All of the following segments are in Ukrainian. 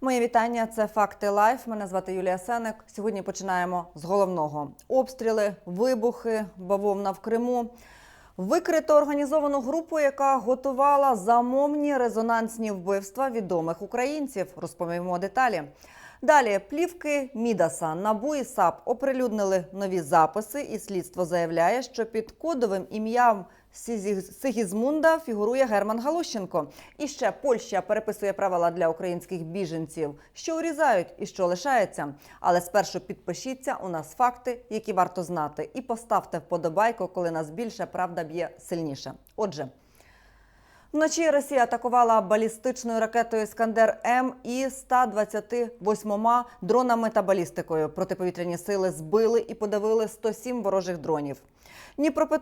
Моє вітання. Це факти лайф. Мене звати Юлія Сеник. Сьогодні починаємо з головного: обстріли, вибухи, бавовна в Криму. Викрито організовану групу, яка готувала замовні резонансні вбивства відомих українців. Розповімо деталі. Далі плівки Мідаса Набу і САП оприлюднили нові записи, і слідство заявляє, що під кодовим ім'ям Сигізмунда фігурує Герман Галущенко. І ще Польща переписує правила для українських біженців, що урізають і що лишається. Але спершу підпишіться у нас факти, які варто знати, і поставте вподобайку, коли нас більше правда б'є сильніше. Отже. Вночі Росія атакувала балістичною ракетою Іскандер М і 128 дронами та балістикою. Протиповітряні сили збили і подавили 107 ворожих дронів.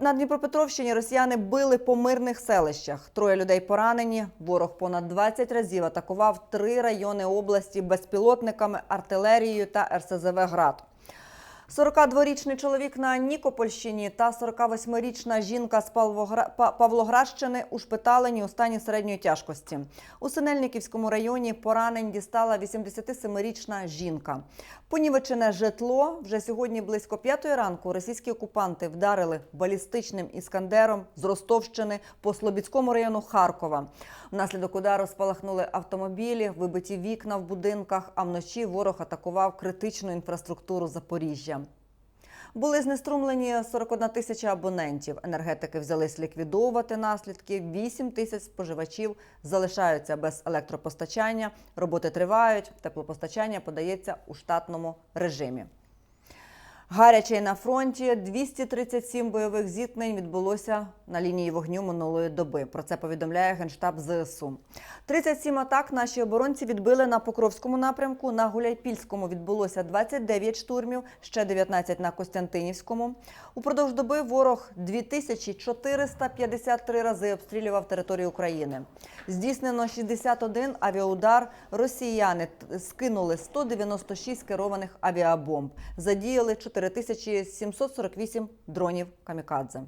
На Дніпропетровщині росіяни били по мирних селищах. Троє людей поранені. Ворог понад 20 разів атакував три райони області безпілотниками, артилерією та РСЗВ «Град». 42-річний чоловік на Нікопольщині та 48-річна жінка з Павлогра- Па- Павлоградщини ушпиталені у стані середньої тяжкості. У Синельниківському районі поранень дістала 87-річна жінка. Понівечене житло вже сьогодні близько п'ятої ранку російські окупанти вдарили балістичним іскандером з Ростовщини по Слобідському району Харкова. Внаслідок удару спалахнули автомобілі, вибиті вікна в будинках, а вночі ворог атакував критичну інфраструктуру Запоріжжя. Були знеструмлені 41 тисяча абонентів. Енергетики взялись ліквідовувати наслідки. 8 тисяч споживачів залишаються без електропостачання. Роботи тривають. Теплопостачання подається у штатному режимі. Гаряче на фронті 237 бойових зіткнень відбулося на лінії вогню минулої доби. Про це повідомляє генштаб ЗСУ. 37 атак наші оборонці відбили на Покровському напрямку. На Гуляйпільському відбулося 29 штурмів, ще 19 на Костянтинівському. Упродовж доби ворог 2453 рази обстрілював територію України. Здійснено 61 авіаудар. Росіяни скинули 196 керованих авіабомб. Задіяли 4748 дронів камікадзе.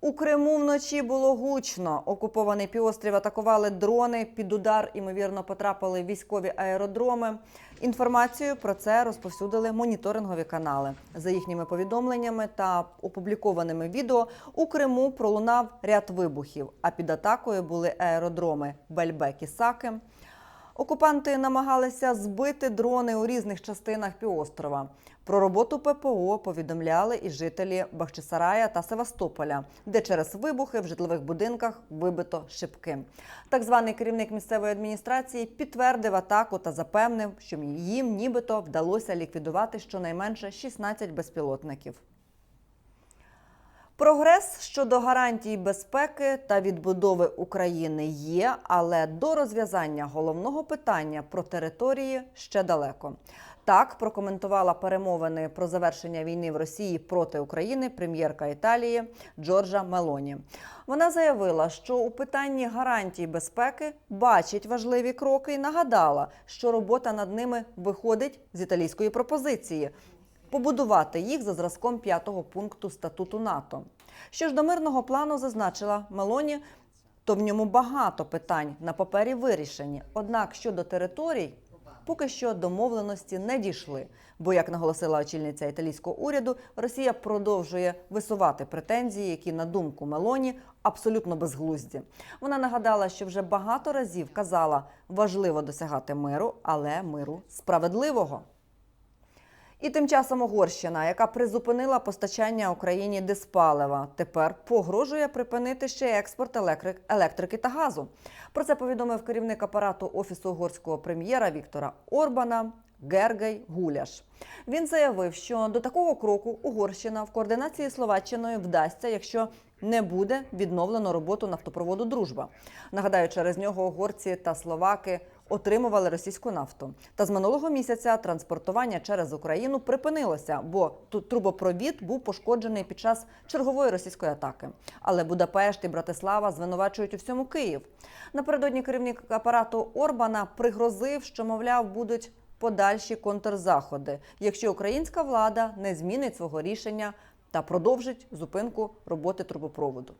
У Криму вночі було гучно. Окупований півострів атакували дрони. Під удар, ймовірно, потрапили військові аеродроми. Інформацію про це розповсюдили моніторингові канали. За їхніми повідомленнями та опублікованими відео у Криму пролунав ряд вибухів. А під атакою були аеродроми Бельбек і Саки. Окупанти намагалися збити дрони у різних частинах півострова. Про роботу ППО повідомляли і жителі Бахчисарая та Севастополя, де через вибухи в житлових будинках вибито шибки. Так званий керівник місцевої адміністрації підтвердив атаку та запевнив, що їм нібито вдалося ліквідувати щонайменше 16 безпілотників. Прогрес щодо гарантій безпеки та відбудови України є, але до розв'язання головного питання про території ще далеко. Так прокоментувала перемовини про завершення війни в Росії проти України прем'єрка Італії Джорджа Мелоні. Вона заявила, що у питанні гарантій безпеки бачить важливі кроки і нагадала, що робота над ними виходить з італійської пропозиції побудувати їх за зразком п'ятого пункту статуту НАТО. Що ж до мирного плану зазначила Мелоні, то в ньому багато питань на папері вирішені. Однак щодо територій, поки що домовленості не дійшли. Бо, як наголосила очільниця італійського уряду, Росія продовжує висувати претензії, які, на думку Мелоні, абсолютно безглузді. Вона нагадала, що вже багато разів казала, важливо досягати миру, але миру справедливого. І тим часом Угорщина, яка призупинила постачання Україні диспалива, тепер погрожує припинити ще експорт електрики та газу. Про це повідомив керівник апарату офісу угорського прем'єра Віктора Орбана. Гергей Гуляш він заявив, що до такого кроку Угорщина в координації з Словаччиною вдасться, якщо не буде відновлено роботу нафтопроводу Дружба. Нагадаю, через нього угорці та словаки отримували російську нафту. Та з минулого місяця транспортування через Україну припинилося, бо тут трубопровід був пошкоджений під час чергової російської атаки. Але Будапешт і Братислава звинувачують у всьому Київ. Напередодні керівник апарату Орбана пригрозив, що мовляв будуть подальші контрзаходи, якщо українська влада не змінить свого рішення та продовжить зупинку роботи трубопроводу.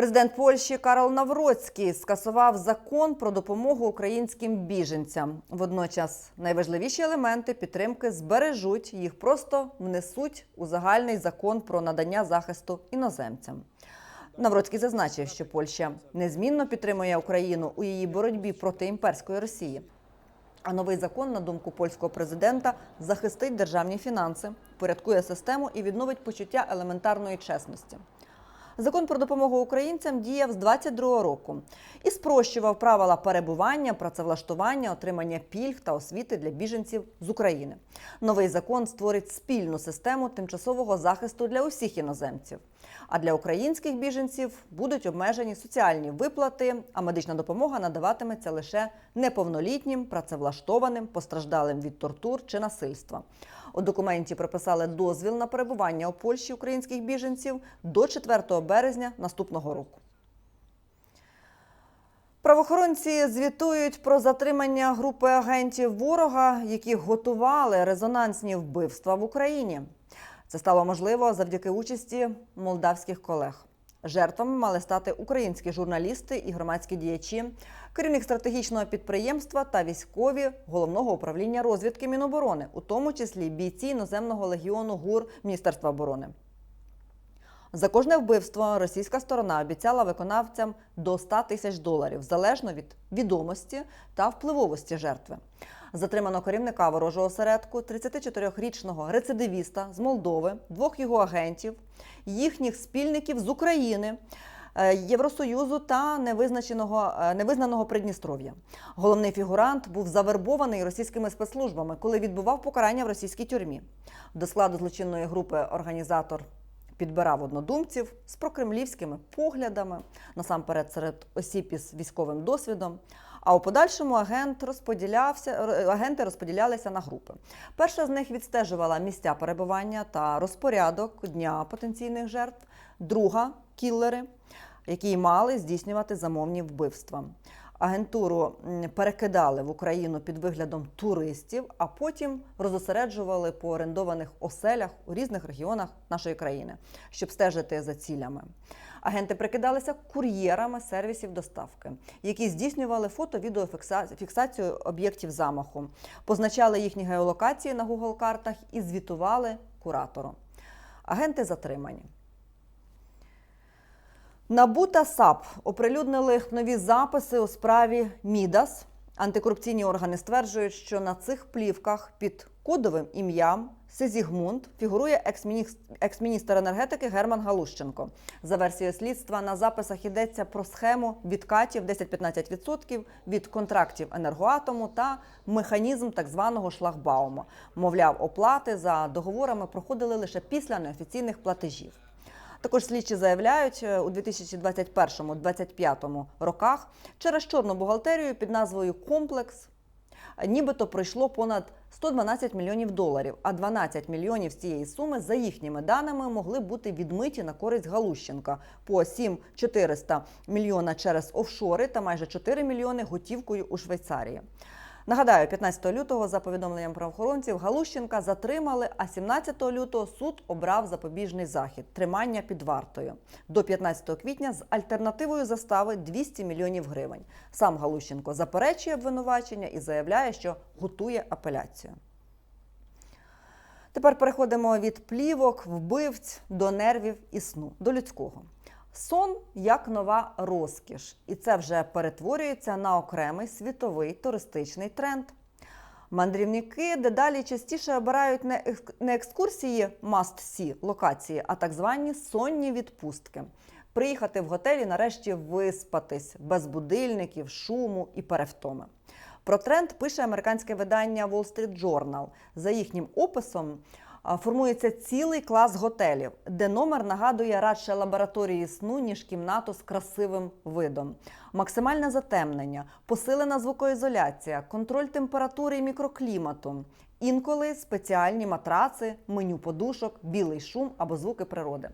Президент Польщі Карл Навроцький скасував закон про допомогу українським біженцям. Водночас найважливіші елементи підтримки збережуть, їх просто внесуть у загальний закон про надання захисту іноземцям. Навроцький зазначив, що Польща незмінно підтримує Україну у її боротьбі проти імперської Росії. А новий закон, на думку польського президента, захистить державні фінанси, порядкує систему і відновить почуття елементарної чесності. Закон про допомогу українцям діяв з 22 року і спрощував правила перебування, працевлаштування, отримання пільг та освіти для біженців з України. Новий закон створить спільну систему тимчасового захисту для усіх іноземців. А для українських біженців будуть обмежені соціальні виплати, а медична допомога надаватиметься лише неповнолітнім, працевлаштованим, постраждалим від тортур чи насильства. У документі прописали дозвіл на перебування у Польщі українських біженців до 4 березня наступного року. Правоохоронці звітують про затримання групи агентів ворога, які готували резонансні вбивства в Україні. Це стало можливо завдяки участі молдавських колег. Жертвами мали стати українські журналісти і громадські діячі, керівник стратегічного підприємства та військові головного управління розвідки Міноборони, у тому числі бійці іноземного легіону ГУР Міністерства оборони. За кожне вбивство російська сторона обіцяла виконавцям до 100 тисяч доларів залежно від відомості та впливовості жертви. Затримано керівника ворожого осередку, 34-річного рецидивіста з Молдови, двох його агентів, їхніх спільників з України. е, Євросоюзу та невизначеного е, невизнаного Придністров'я. Головний фігурант був завербований російськими спецслужбами, коли відбував покарання в російській тюрмі. До складу злочинної групи організатор підбирав однодумців з прокремлівськими поглядами, насамперед серед осіб із військовим досвідом. А у подальшому агент розподілявся, агенти розподілялися на групи. Перша з них відстежувала місця перебування та розпорядок дня потенційних жертв, друга кіллери, які мали здійснювати замовні вбивства. Агентуру перекидали в Україну під виглядом туристів, а потім розосереджували по орендованих оселях у різних регіонах нашої країни, щоб стежити за цілями. Агенти прикидалися кур'єрами сервісів доставки, які здійснювали фото-відеофіксацію об'єктів замаху, позначали їхні геолокації на Google картах і звітували куратору. Агенти затримані. НАБУ та САП оприлюднили нові записи у справі Мідас. Антикорупційні органи стверджують, що на цих плівках під кодовим ім'ям Сезігмунд фігурує екс-міністр- енергетики Герман Галущенко. За версією слідства на записах йдеться про схему відкатів 10-15% від контрактів енергоатому та механізм так званого шлагбауму. Мовляв, оплати за договорами проходили лише після неофіційних платежів. Також слідчі заявляють, е, у 2021-2025 роках через чорну бухгалтерію під назвою Комплекс нібито пройшло понад 112 мільйонів доларів, а 12 мільйонів з цієї суми, за їхніми даними, могли бути відмиті на користь Галущенка по 7-400 мільйона через офшори та майже 4 мільйони готівкою у Швейцарії. Нагадаю, 15 лютого, за повідомленням правоохоронців, Галущенка затримали, а 17 лютого суд обрав запобіжний захід тримання під вартою до 15 квітня з альтернативою застави 200 мільйонів гривень. Сам Галущенко заперечує обвинувачення і заявляє, що готує апеляцію. Тепер переходимо від плівок, вбивць до нервів і сну, до людського. Сон як нова розкіш, і це вже перетворюється на окремий світовий туристичний тренд. Мандрівники дедалі частіше обирають не екск- не екскурсії must-see локації, а так звані сонні відпустки. Приїхати в готелі нарешті виспатись без будильників, шуму і перевтоми. Про тренд пише американське видання Wall Street Journal. За їхнім описом формується цілий клас готелів, де номер нагадує радше лабораторії сну, ніж кімнату з красивим видом. Максимальне затемнення, посилена звукоізоляція, контроль температури і мікроклімату. Інколи спеціальні матраци, меню подушок, білий шум або звуки природи.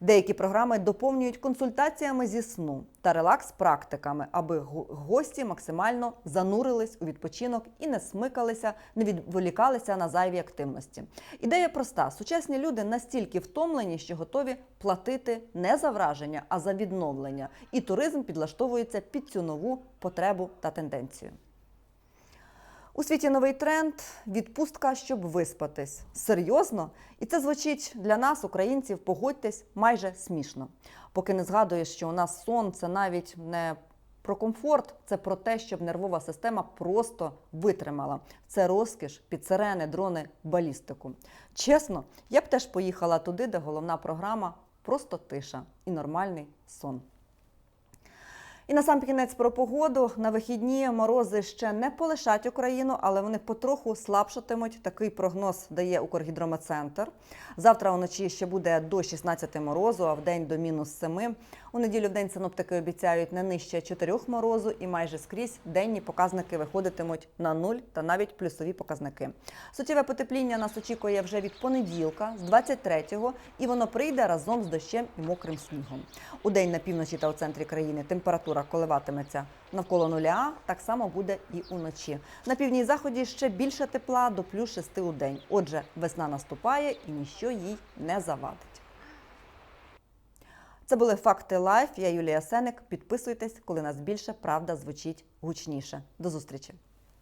Деякі програми доповнюють консультаціями зі сну та релакс-практиками, аби го- гості максимально занурились у відпочинок і не смикалися, не відволікалися на зайві активності. Ідея проста: сучасні люди настільки втомлені, що готові платити не за враження, а за відновлення. І туризм підлаштовується під цю нову потребу та тенденцію. У світі новий тренд відпустка, щоб виспатись. Серйозно? І це звучить для нас, українців, погодьтесь, майже смішно. Поки не згадуєш, що у нас сон це навіть не про комфорт, це про те, щоб нервова система просто витримала. Це розкіш під сирени, дрони, балістику. Чесно, я б теж поїхала туди, де головна програма просто тиша і нормальний сон. І на сам кінець про погоду. На вихідні морози ще не полишать Україну, але вони потроху слабшатимуть. Такий прогноз дає Укргідрометцентр. Завтра вночі ще буде до 16 морозу, а в день до мінус 7. У неділю в день синоптики обіцяють не нижче 4 морозу, і майже скрізь денні показники виходитимуть на нуль та навіть плюсові показники. Суттєве потепління нас очікує вже від понеділка, з 23-го, і воно прийде разом з дощем і мокрим снігом. У день на півночі та у центрі країни температура коливатиметься навколо нуля, так само буде і уночі. На півдні заході ще більше тепла до плюс 6 у день. Отже, весна наступає і ніщо їй не завадить. Це були факти лайф. Я Юлія Сеник. Підписуйтесь, коли нас більше правда звучить гучніше. До зустрічі.